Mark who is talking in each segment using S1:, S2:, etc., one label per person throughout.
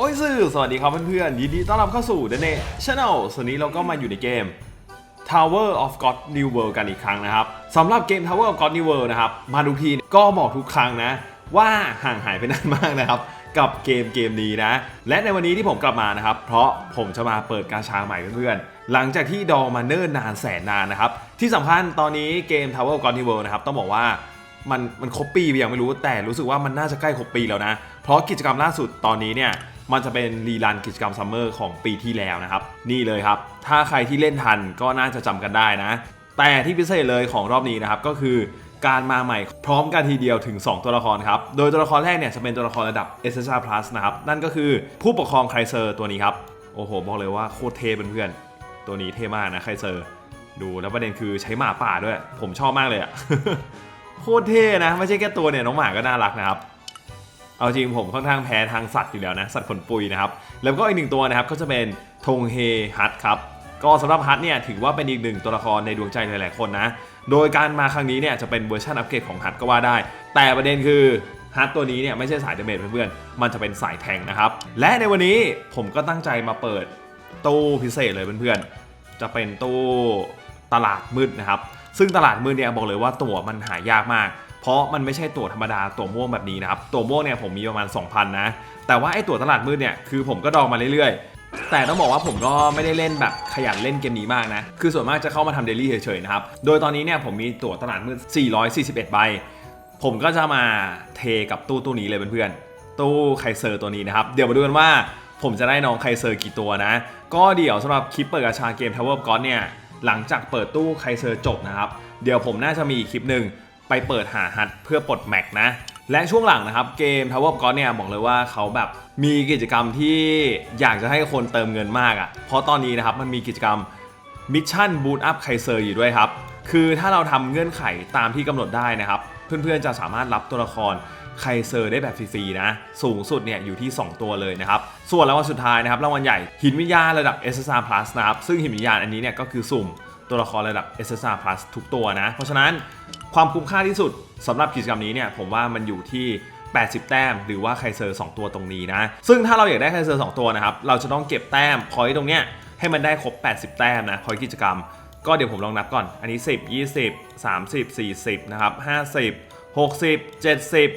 S1: โอ้ยสื่อสวัสดีครับเพื่อนๆยินดีต้อนรับเข้าสู่ The Net Channel ส่วนนี้เราก็มาอยู่ในเกม Tower of God New World กันอีกครั้งนะครับสำหรับเกม Tower of God New World นะครับ มาทุกทีก็บอกทุกครั้งนะ ว่าห่างหายไปนานมากนะครับ กับเกมเกมนี้นะ และในวันนี้ที่ผมกลับมานะครับ เพราะผมจะมาเปิดกาชาใหม่เพื่อนๆ หลังจากที่ดองมาเนิ่นนานแสนนานนะครับ ที่สำคัญตอนนี้เกม Tower of God New World นะครับต้องบอกว่ามันมันครบปีไปยังไม่รู้แต่รู้สึกว่ามันน่าจะใกล้ครบปีแล้วนะ เพราะกิจกรรมล่าสุดตอนนี้เนี่ย มันจะเป็นรีรันกิจกรรมซัมเมอร์ของปีที่แล้วนะครับ นี่เลยครับ ถ้าใครที่เล่นทันก็น่าจะจำกันได้นะ แต่ที่พิเศษเลยของรอบนี้นะครับก็คือการมาใหม่พร้อมกันทีเดียวถึง 2 ตัวละครครับ โดยตัวละครแรกเนี่ยจะเป็นตัวละครระดับ s s r Plus นะครับ นั่นก็คือผู้ปกครองไครเซอร์ตัวนี้ครับ โอ้โห บอกเลยว่าโคตรเทเพื่อนๆ ตัวนี้เทมากนะไครเซอร์ ดูแล้วประเด็นคือใช้หมาป่าด้วย ผมชอบมากเลยอะโคตรเท่นะ ไม่ใช่แค่ตัวเนี่ย น้องหมาก็น่ารักนะครับ เอาจริงผมค่อนข้างแพ้ทางสัตว์อยู่แล้วนะ สัตว์ขนปุยนะครับ แล้วก็อีกหนึ่งตัวนะครับก็จะเป็นทงเฮฮัตครับ ก็สำหรับฮัตเนี่ยถือว่าเป็นอีกหนึ่งตัวละครในดวงใจหลายๆคนนะ โดยการมาครั้งนี้เนี่ยจะเป็นเวอร์ชันอัปเกรดของฮัตก็ว่าได้ แต่ประเด็นคือฮัตตัวนี้เนี่ยไม่ใช่สายเดเมจเพื่อนๆ มันจะเป็นสายแทงนะครับ และในวันนี้ผมก็ตั้งใจมาเปิดตู้พิเศษเลยเพื่อนๆ จะเป็นตู้ตลาดมืดนะครับ ซึ่งตลาดมืดเนี่ยบอกเลยว่าตั๋วมันหายากมาก เพราะมันไม่ใช่ตั๋วธรรมดาตั๋วม่วงแบบนี้นะครับตั๋วม่วงเนี่ยผมมีประมาณ 2,000 นะ แต่ว่าไอ้ตั๋วตลาดมืดเนี่ยคือผมก็ดองมาเรื่อยๆ แต่ต้องบอกว่าผมก็ไม่ได้เล่นแบบขยันเล่นเกมนี้มากนะ คือส่วนมากจะเข้ามาทำเดลี่เฉยๆนะครับ โดยตอนนี้เนี่ยผมมีตั๋วตลาดมืด 441 ใบ ผมก็จะมาเทกับตู้ตู้นี้เลยเพื่อนๆ ตู้ไคเซอร์ตัวนี้นะครับ เดี๋ยวมาดูกันว่าผมจะได้น้องไคเซอร์กี่ตัวนะ ก็เดี๋ยวสำหรับคลิปเปิดกาชาเกม Tower of God เนี่ย หลังจากเปิดตู้ไคเซอร์จบนะครับ เดี๋ยวผมน่าจะมีคลิปหนึ่ง ไปเปิดหาฮัทเพื่อปลดแม็กนะ และช่วงหลังนะครับเกม Tower of God เนี่ยบอกเลยว่าเขาแบบมีกิจกรรมที่อยากจะให้คนเติมเงินมากอะ่ะ เพราะตอนนี้นะครับมันมีกิจกรรมมิชชั่นบูตอัพไคเซอร์อยู่ด้วยครับ คือถ้าเราทำเงื่อนไขตามที่กำหนดได้นะครับ เพื่อนๆจะสามารถรับตัวละครไคเซอร์ได้แบบฟรีๆนะ สูงสุดเนี่ยอยู่ที่ 2 ตัวเลยนะครับ ส่วนรางวัลสุดท้ายนะครับรางวัลใหญ่หินวิญญาณระดับ SSR Plus นะครับ ซึ่งหินวิญญาณอันนี้เนี่ยก็คือสุ่มตัวละครระดับ SSR Plus ทุกตัวนะ เพราะฉะนั้น ความคุ้มค่าที่สุดสำหรับกิจกรรมนี้เนี่ยผมว่ามันอยู่ที่ 80 แต้ม หรือว่าไคเซอร์ 2 ตัวตรงนี้นะ ซึ่งถ้าเราอยากได้ไคเซอร์ 2 ตัวนะครับ เราจะต้องเก็บแต้มพอยต์ตรงเนี้ยให้มันได้ครบ 80 แต้มนะพอยต์กิจกรรม ก็เดี๋ยวผมลองนับก่อน อันนี้ 10 20 30 40 นะครับ 50 60 70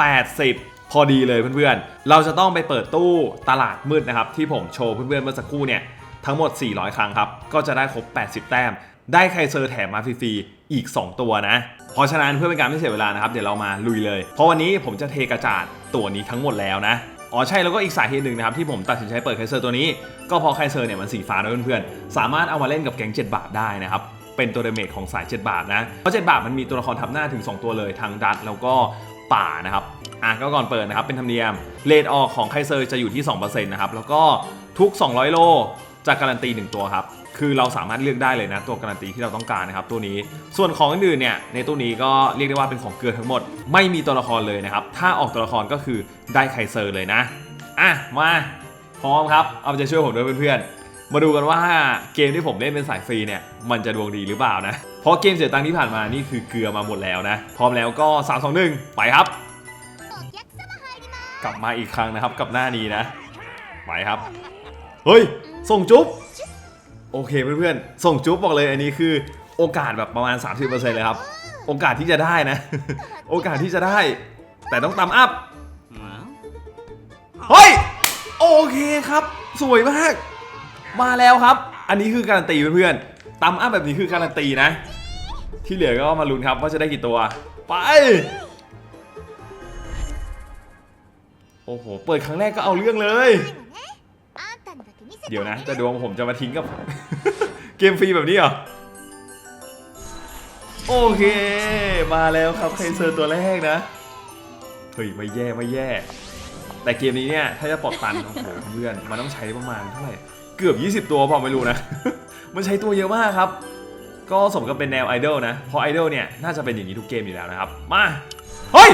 S1: 80 พอดีเลยเพื่อนๆ เราจะต้องไปเปิดตู้ตลาดมืดนะครับที่ผมโชว์เพื่อนๆเมื่อสักครู่เนี่ยทั้งหมด 400 ครั้งครับ ก็จะได้ครบ 80 แต้ม ได้ไคเซอร์แถมมาฟรีๆอีก 2 ตัวนะ เพราะฉะนั้นเพื่อเป็นการไม่เสียเวลานะครับ เดี๋ยวเรามาลุยเลย เพราะวันนี้ผมจะเทกระจาดตัวนี้ทั้งหมดแล้วนะอ๋อใช่แล้วก็อีกสาเหตุหนึ่งนะครับที่ผมตัดสินใจเปิดไคเซอร์ตัวนี้ ก็เพราะไคเซอร์เนี่ยมันสีฟ้าด้วยเพื่อนๆสามารถเอามาเล่นกับแก๊ง7บาทได้นะครับเป็นตัวเดเมจของสาย 7 บาทนะ เพราะ 7 บาทมันมีตัวละครทับหน้าถึง 2 ตัวเลยทั้งดัตแล้วก็ป่านะครับ อะก็ก่อนเปิดนะครับ เป็นธรรมเนียมเลทออกของไคเซอร์จะอยู่ที่ 2%นะครับ แล้วก็ทุก 200 โลจะการันตี 1 ตัวครับ คือเราสามารถเลือกได้เลยนะตัวการันตีที่เราต้องการนะครับตัวนี้ ส่วนของอื่นๆเนี่ยในตู้นี้ก็เรียกได้ว่าเป็นของเกลือทั้งหมด ไม่มีตัวละครเลยนะครับ ถ้าออกตัวละครก็คือได้ไคเซอร์เลยนะ อะมาพร้อมครับ เอาใจช่วยผมด้วยเพื่อนๆ มาดูกันว่าเกมที่ผมเล่นเป็นสายฟรีเนี่ยมันจะดวงดีหรือเปล่านะ เพราะเกมเสียตังค์ที่ผ่านมานี่คือเกลือมาหมดแล้วนะ พร้อมแล้วก็3 2 1ไปครับ กลับมาอีกครั้งนะครับกับหน้านี้นะไปครับ เฮ้ย ส่งจุ๊บ โอเคเพื่อนๆ ส่งจุ๊บบอกเลยอันนี้คือโอกาสแบบประมาณ 30%เลยครับ โอกาสที่จะได้นะ โอกาสที่จะได้ แต่ต้องตามอัพ เฮ้ย โอเคครับ สวยมาก มาแล้วครับ อันนี้คือการันตีเพื่อนๆตามอัพแบบนี้คือการันตีนะ ที่เหลือก็มาลุ้นครับว่าจะได้กี่ตัว ไป โอ้โห เปิดครั้งแรกก็เอาเรื่องเลย เดี๋ยวนะจะดวงผมจะมาทิ้งกับ เกมฟรีแบบนี้เหรอ โอเค มาแล้วครับใครเซอร์ตัวแรกนะ เฮ้ย ไม่แย่ไม่แย่ แต่เกมนี้เนี่ย ถ้าจะปลอดตันโอ้โหเพื่อน มันต้องใช้ประมาณเท่าไหร่ เกือบ 20 ตัวผมไม่รู้นะ มันใช้ตัวเยอะมากครับ ก็สมกับเป็นแนวไอดอลนะ เพราะไอดอลเนี่ย น่าจะเป็นอย่างนี้ทุกเกมอยู่แล้วนะครับ มา เฮ้ย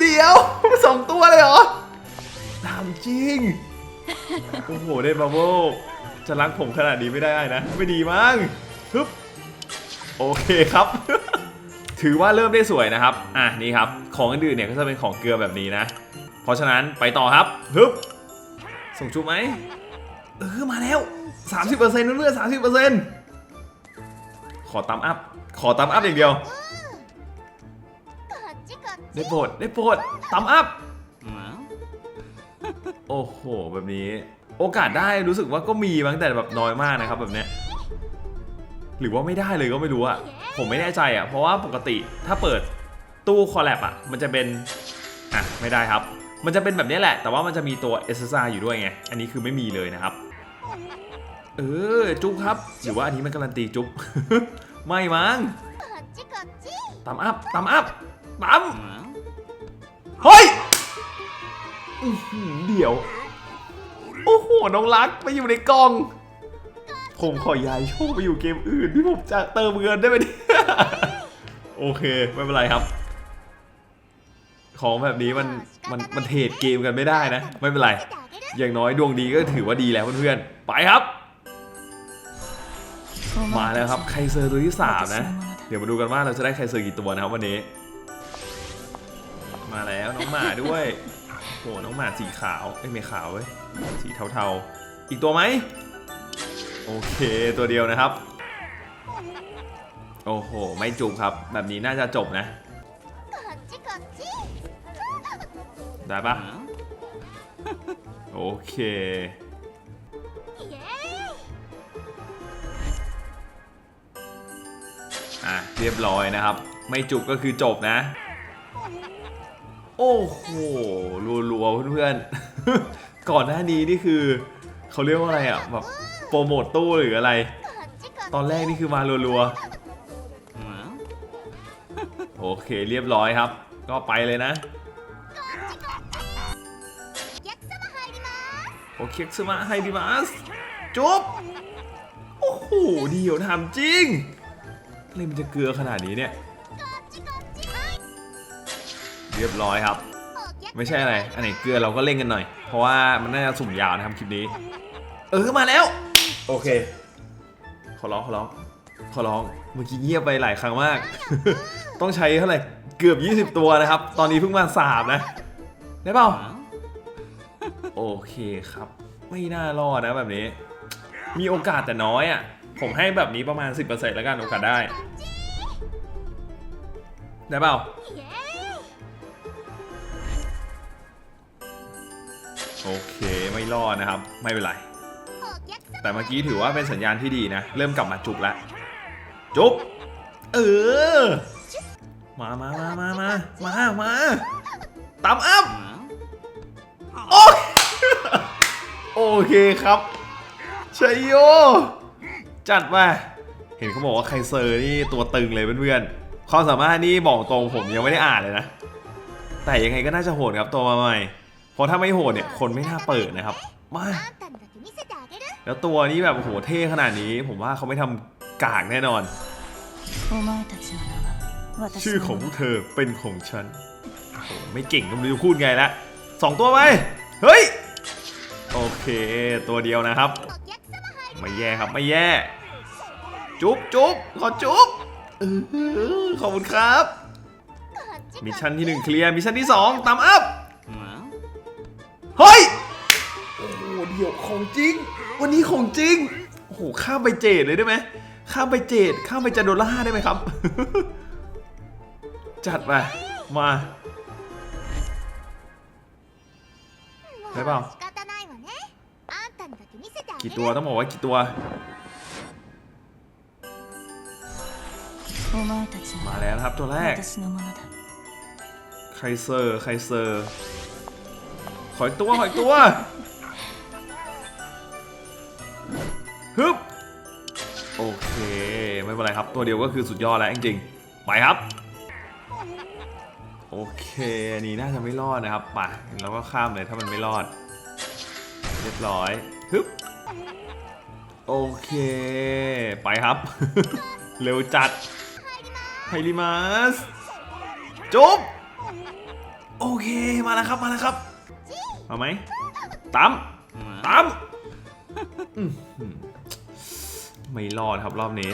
S1: เดี๋ยวสองตัวเลยเหรอ ถามจริง โอ้โหเดนบาโบจะล้างผมขนาดนี้ไม่ได้นะ ไม่ดีมั้งฮึบโอเคครับ ถือว่าเริ่มได้สวยนะครับ อะนี่ครับ ของอื่นเนี่ยก็จะเป็นของเกลือแบบนี้นะ เพราะฉะนั้นไปต่อครับฮึบส่งชุบไหมเออมาแล้ว 30%เพื่อนๆนต์ขอตามอัพ ขอตามอัพอย่างเดียว ได้โปรดได้โปรดตามอัพ โอ้โห แบบนี้ โอกาสได้รู้สึกว่าก็มีบางแต่แบบน้อยมากนะครับแบบเนี้ยหรือว่าไม่ได้เลยก็ไม่รู้อะผมไม่แน่ใจอะเพราะว่าปกติถ้าเปิดตู้คอลแลบอะมันจะเป็นอะไม่ได้ครับ มันจะเป็นแบบนี้แหละ แต่ว่ามันจะมีตัว SSR อยู่ด้วยไง อันนี้คือไม่มีเลยนะครับ เออ จุ๊บครับ หรือว่าอันนี้มันการันตีจุ๊บ ไม่มั้งตามอัพตามอัพตามเฮ้ย เดี๋ยว โอ้โห น้องรักไปอยู่ในกล่อง ผมขอย้ายโชคไปอยู่เกมอื่นที่ผมจะเติมเงินได้ไหมเนี่ย โอเค ไม่เป็นไรครับ ของแบบนี้มันมันมันเทรดเกมกันไม่ได้นะ ไม่เป็นไร อย่างน้อยดวงดีก็ถือว่าดีแล้วเพื่อนๆ ไปครับ มาแล้วครับ ไคเซอร์ตัวที่ 3 นะ เดี๋ยวมาดูกันว่าเราจะได้ไคเซอร์กี่ตัวนะครับวันนี้ มาแล้วน้องหมาด้วย โหน้องหมาสีขาวเอ้ยไม่ขาวเว้ยสีเทาๆ อีกตัวไหมโอเคตัวเดียวนะครับ โอ้โห ไม่จูบครับ แบบนี้น่าจะจบนะ ได้ปะโอเค อะ เรียบร้อยนะครับ ไม่จุกก็คือจบนะ โอ้โหรัวๆเพื่อนๆ ก่อนหน้านี้นี่คือเขาเรียกว่าอะไรอะแบบโปรโมตตู้หรืออะไร ตอนแรกนี่คือมารัวๆโอเคเรียบร้อยครับ ก็ไปเลยนะโอเคซึมาให้ดิมาสจบโอ้โหเดียวทำจริงเะไรมันจะเกลือขนาดนี้เนี่ย เรียบร้อยครับ ไม่ใช่อะไร อันไหนเกลือเราก็เล่นกันหน่อย เพราะว่ามันน่าจะสุ่มยาวนะครับคลิปนี้ เออมาแล้ว โอเค ขอร้องขอร้องขอร้องเมื่อกี้เงียบไปหลายครั้งมาก ต้องใช้เท่าไหร่เกือบ 20 ตัวนะครับ ตอนนี้เพิ่งมาสามนะ ได้เปล่า โอเคครับ ไม่น่ารอดนะแบบนี้ มีโอกาสแต่น้อยอะ ผมให้แบบนี้ประมาณ 10%แล้วกันโอกาสได้ ได้เปล่า โอเคไม่รอดนะครับ ไม่เป็นไร แต่เมื่อกี้ถือว่าเป็นสัญญาณที่ดีนะ เริ่มกลับมาจุกแล้ว จุบเออ มามามามามามามาตามอัพโอ้โอเคครับชัยโย จัดไปเห็นเขาบอกว่าไคเซอร์นี่ตัวตึงเลยเพื่อนๆความสามารถนี่บอกตรงผมยังไม่ได้อ่านเลยนะ แต่ยังไงก็น่าจะโหดครับตัวมาใหม่ เพราะถ้าไม่โหดเนี่ยคนไม่น่าเปิดนะครับ มาแล้วตัวนี้แบบโหเท่ขนาดนี้ ผมว่าเขาไม่ทำกากแน่นอน ชื่อของพวกเธอเป็นของฉันไม่เก่งก็ไม่รู้จะพูดไงละสองตัวไปเฮ้ยโอเค ตัวเดียวนะครับ ไม่แย่ครับไม่แย่ จุ๊บจุ๊บขอจุ๊บขอบคุณครับ มิชชั่นที่หนึ่งเคลียร์มิชชั่นที่สองตามอัพ เฮ้ย โอ้โหเดี๋ยวของจริง วันนี้ของจริง โอ้โห ข้ามไปเจดเลยได้ไหม ข้ามไปเจด ข้ามไปจันโดล่าได้ไหมครับ จัดไป มา ได้เปล่ากี่ตัวต้องบอกว่ากี่ตัว มาแล้วครับตัวแรก ใครเซอร์ ใครเซอร์ ขออีกตัวขออีกตัวฮึบโอเค ไม่เป็นไรครับ ตัวเดียวก็คือสุดยอดแล้วจริงๆไปครับ โอเคอันนี้น่าจะไม่รอดนะครับไปเราก็ข้ามเลยถ้ามันไม่รอด เรียบร้อยฮึบโอเค ไปครับ เร็วจัดไฮริมัสจบโอเคมาแล้วครับมาแล้วครับ มาไหมตั้มตั้มอื้อหือไม่รอดครับรอบนี้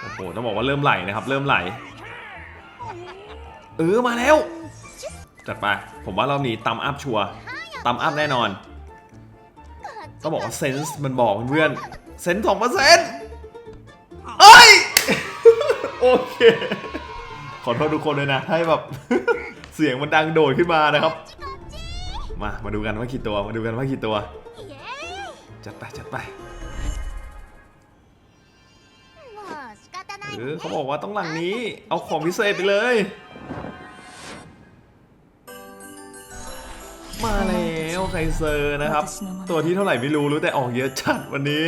S1: โอ้โหต้องบอกว่าเริ่มไหลนะครับ เริ่มไหลเออมาแล้วจัดไปผมว่ารอบนี้ตำอัพชัวร์ตำอัพแน่นอนต้องบอกว่าเซนส์มันบอกเพื่อนเซนส์สองเปอร์เซ็นต์เอ้ยโอเคขอโทษทุกคนเลยนะให้แบบเสียงมันดังโดดขึ้นมานะครับ มา มาดูกันว่ากี่ตัว มาดูกันว่ากี่ตัว จัดไปจัดไป เออเขาบอกว่าต้องหลังนี้ เอาของพิเศษไปเลย มาแล้วไคเซอร์นะครับ ตัวที่เท่าไหร่ไม่รู้รู้แต่ออกเยอะจัดวันนี้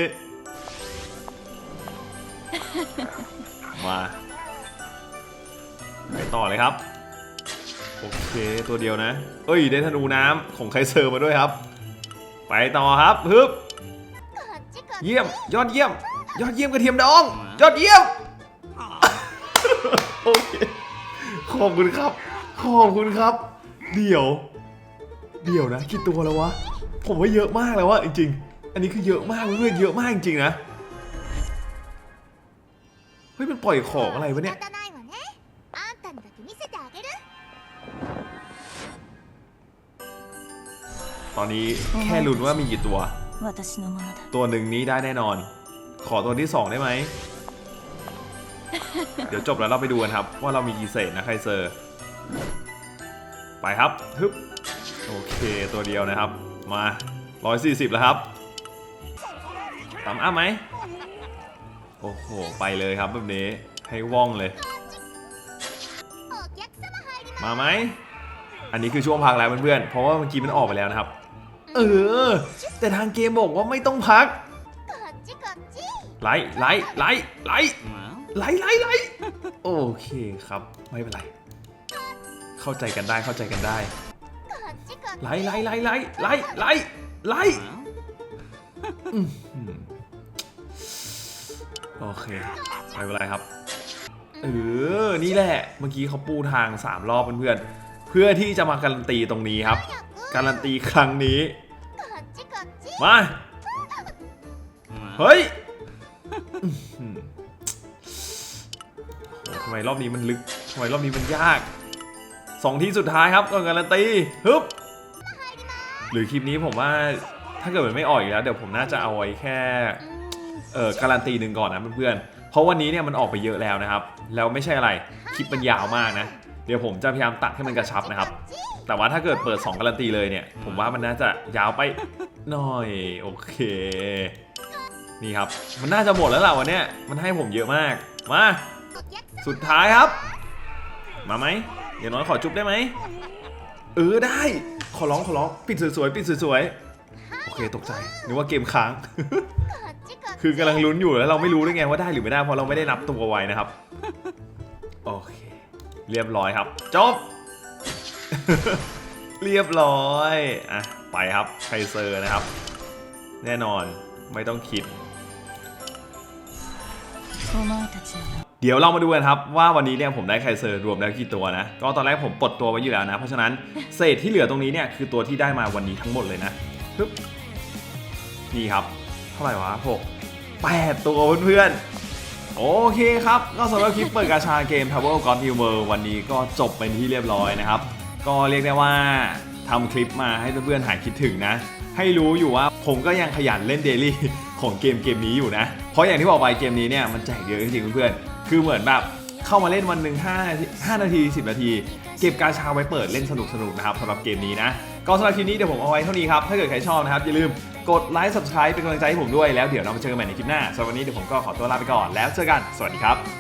S1: มา ไปต่อเลยครับ โอเคตัวเดียวนะ เอ้ยได้ธนูน้ำของไคเซอร์มาด้วยครับ ไปต่อครับฮึบเยี่ยมยอดเยี่ยม ยอดเยี่ยมกระเทียมดอง ยอดเยี่ยมโอเคขอบคุณครับ ขอบคุณครับ เดี๋ยว เดี๋ยวนะคิดตัวแล้ววะ ผมว่าเยอะมากแล้ววะจริงๆ อันนี้คือเยอะมากเพื่อนเยอะมากจริงๆนะ เฮ้ยมันปล่อยของอะไรวะเนี่ย ตอนนี้แค่ลุ้นว่ามีกี่ตัว ตัวหนึ่งนี้ได้แน่นอน ขอตัวที่สองได้ไหม เดี๋ยวจบแล้วเราไปดูกันครับ ว่าเรามีกี่เศษนะใครเซอร์ ไปครับฮึบโอเคตัวเดียวนะครับ มา 140 แล้วครับตามอ้าไหมโอ้โห ไปเลยครับแบบนี้ ให้ว่องเลย มาไหม อันนี้คือช่วงพักแล้วเพื่อนๆ เพราะว่าเมื่อกี้มันออกไปแล้วนะครับ เออ แต่ทางเกมบอกว่าไม่ต้องพัก ไล่ไล่ไล่ไล่ไล่ไล่ไลท์โอเคครับ ไม่เป็นไร เข้าใจกันได้เข้าใจกันได้ ไล่ไล่ไล่ไล่ไล่ไล่ไล่โอเคไม่เป็นไรครับ เออ นี่แหละ เมื่อกี้เขาปูทางสามรอบเพื่อนๆ เพื่อที่จะมาการันตีตรงนี้ครับ การันตีครั้งนี้ มา เฮ้ยทำไมรอบนี้มันลึกทำไมรอบนี้มันยากสองที่สุดท้ายครับก็การันตีฮึบหรือคลิปนี้ผมว่าถ้าเกิดมันไม่ออกอีแล้ว เดี๋ยวผมน่าจะเอาไว้แค่เออการันตีหนึ่งก่อนนะเพื่อนๆเพราะวันนี้เนี่ยมันออกไปเยอะแล้วนะครับ แล้วไม่ใช่อะไรคลิปมันยาวมากนะ เดี๋ยวผมจะพยายามตัดให้มันกระชับนะครับ แต่ว่าถ้าเกิดเปิด 2 การันตีเลยเนี่ย ผมว่ามันน่าจะยาวไปหน่อย โอเค นี่ครับ มันน่าจะหมดแล้วล่ะวันนี้มันให้ผมเยอะมาก มา สุดท้ายครับ มาไหมเดี๋ยวน้อยขอจุ๊บได้ไหม เออได้ ขอร้องขอร้อง ปิดสวยๆ ปิดสวยๆ โอเคตกใจ นึกว่าเกมค้าง คือกำลังลุ้นอยู่แล้วเราไม่รู้ด้วยไงว่าได้หรือไม่ได้เพราะเราไม่ได้นับตัวไว้นะครับ โอเค เรียบร้อยครับ จบ เรียบร้อย อะ ไปครับไคเซอร์นะครับ แน่นอนไม่ต้องคิด เดี๋ยวเรามาดูกันครับ ว่าวันนี้เนี่ยผมได้ไคเซอร์รวมแล้วกี่ตัวนะ ก็ตอนแรกผมปลดตัวไว้อยู่แล้วนะ เพราะฉะนั้นเศษที่เหลือตรงนี้เนี่ยคือตัวที่ได้มาวันนี้ทั้งหมดเลยนะปึ๊บนี่ครับ เท่าไหร่วะหกแปดตัวเพื่อนๆ โอเคครับ ก็สำหรับคลิปเปิดกาชาเกม Power God New World วันนี้ก็จบเป็นที่เรียบร้อยนะครับ ก็เรียกได้ว่าทำคลิปมาให้เพื่อนๆหายคิดถึงนะ ให้รู้อยู่ว่าผมก็ยังขยันเล่นเดลี่ของเกมเกมนี้อยู่นะ เพราะอย่างที่บอกไปเกมนี้เนี่ยมันแจกเยอะจริงๆเพื่อนๆคือเหมือนแบบเข้ามาเล่นวันหนึ่ง5นาที5นาที 10 นาที เก็บกาชาไว้เปิดเล่นสนุกๆนะครับสำหรับเกมนี้นะ ก็สำหรับคลิปนี้เดี๋ยวผมเอาไว้เท่านี้ครับ ถ้าเกิดใครชอบนะครับ อย่าลืมกดไลค์ subscribe เป็นกำลังใจให้ผมด้วยแล้วเดี๋ยวเรามาเจอกันใหม่ในคลิปหน้าสำหรับวันนี้เดี๋ยวผมก็ขอตัวลาไปก่อนแล้วเจอกันสวัสดีครับ